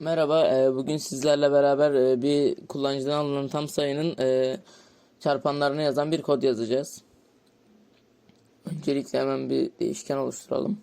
Merhaba, e, bugün sizlerle beraber e, bir kullanıcıdan alınan tam sayının e, çarpanlarını yazan bir kod yazacağız. Öncelikle hemen bir değişken oluşturalım.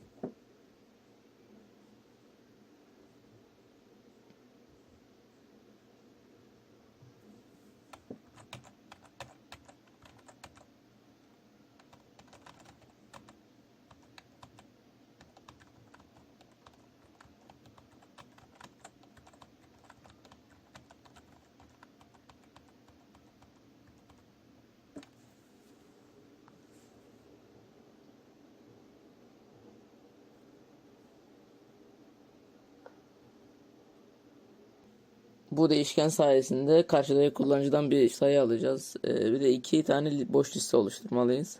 Bu değişken sayesinde karşıdaki kullanıcıdan bir sayı alacağız. E, bir de iki tane boş liste oluşturmalıyız.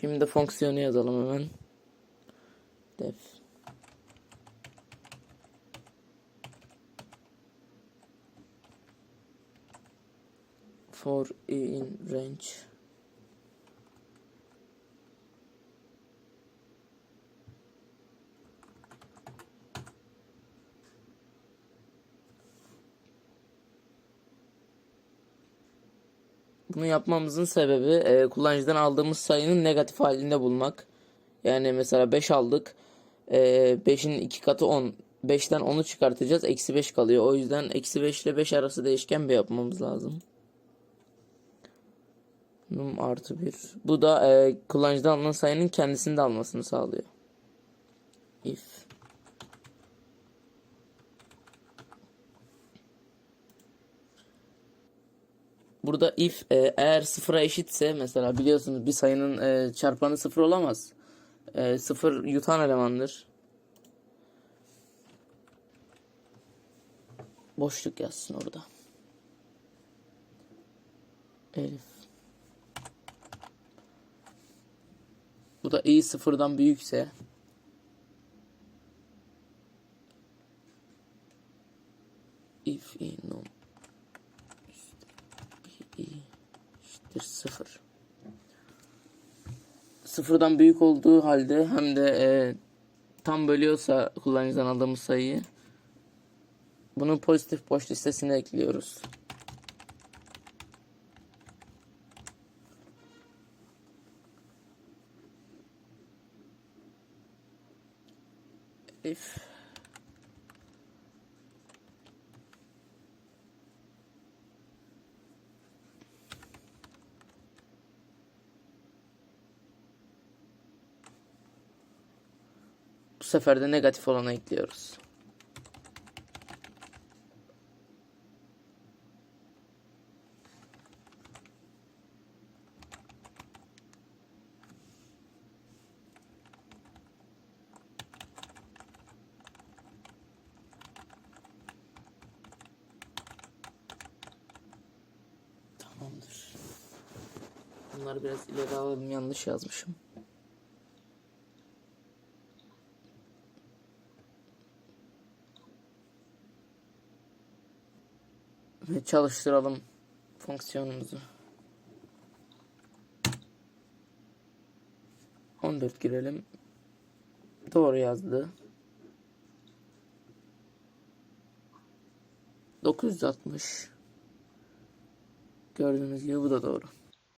Şimdi fonksiyonu yazalım hemen. Def for in range Bunu yapmamızın sebebi e, kullanıcıdan aldığımız sayının negatif halinde bulmak. Yani mesela 5 aldık. E, 5'in 2 katı 10. 5'ten 10'u çıkartacağız. Eksi 5 kalıyor. O yüzden eksi 5 ile 5 arası değişken bir yapmamız lazım. Num artı 1. Bu da e, kullanıcıdan alınan sayının kendisini de almasını sağlıyor. If Burada if e, eğer sıfıra eşitse mesela biliyorsunuz bir sayının e, çarpanı sıfır olamaz. E, sıfır yutan elemandır. Boşluk yazsın orada. Elif. Bu da i sıfırdan büyükse if i num i eşittir sıfır. Sıfırdan büyük olduğu halde hem de e, tam bölüyorsa kullanıcıdan aldığımız sayıyı bunun pozitif boş listesine ekliyoruz. If Bu sefer de negatif olanı ekliyoruz. Bunları biraz ileri alalım yanlış yazmışım. Ve çalıştıralım fonksiyonumuzu. 14 girelim. Doğru yazdı. 960. Gördüğünüz gibi bu da doğru.